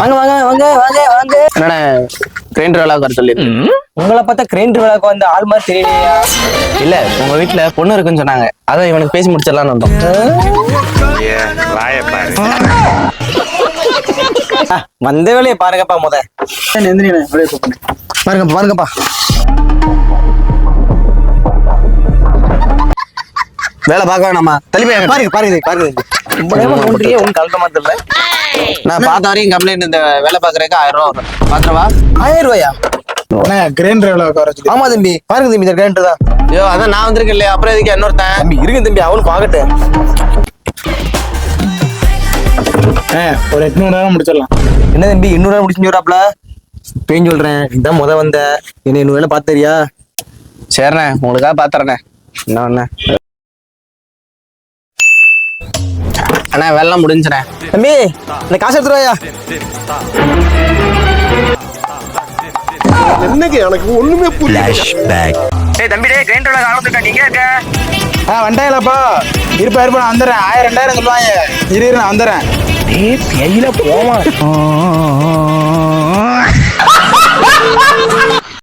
வாங்க வாங்க வாங்க என்னண்ணே கிரைண்டர் வேலை வர சொல்லி உங்களை பார்த்தா கிரைண்டர் விளக்கு வந்து ஆள் மாதிரி தெரியலையா? இல்ல உங்க வீட்டுல பொண்ணு இருக்குன்னு சொன்னாங்க. அதான் இவனுக்கு பேசி முடிச்சிடலாம்னு வந்தோம். ஆ, வந்த வேலையை பாருங்கப்பா முத. பாருங்கப்பா பாருங்கப்பா. வேலை பார்க்க வேணாமா? தள்ளி பாருங்க பாருங்க பாருங்க. ஒண்ணும் கலட்ட மாதிரி. நான் பார்த்த வரையும் கம்ப்ளைண்ட் இந்த வேலை பாக்குறதுக்கு ஆயிரம் ரூபா வரும். பாத்துருவா ஆயிரம் ரூபாயா? கிரைண்டர் எவ்வளவு வர சொல்லி ஆமா தம்பி. பாருங்க தம்பி இந்த கிரைண்டர் தான். ஐயோ அதான் நான் வந்திருக்கேன் இல்லையா? அப்புறம் எதுக்கு இன்னொருத்தன்? தம்பி இருங்க தம்பி அவனும் பார்க்கட்டும். ஆ, ஒரு எட்நூறு நேரம் முடிச்சிடலாம். என்ன தம்பி இன்னொரு நாள் முடிச்சு சொல்றாப்ல பேஞ்சு சொல்றேன். இதான் முத வந்த. என்ன இன்னொரு வேலை பாத்தறியா சரிண்ணே உங்களுக்காக பாத்துறேண்ணே என்ன? அண்ணா வேலைலாம் முடிஞ்சுண்ணே தம்பி இந்த காசு எடுத்துருவாயா ஏய் தம்பி டேய் கிரைண்டர் வேலை ஆரம்பிச்சிருக்கா நீங்க இருக்க? ஆ வந்துட்டாங்களாப்பா இருப்பா இருப்பா நான் வந்துடுறேன். ஆயிரம் ரெண்டாயிரம் சொல்லுவாங்க. இரு இரு, நான் வந்துடுறேன். ஏய் கையில போமா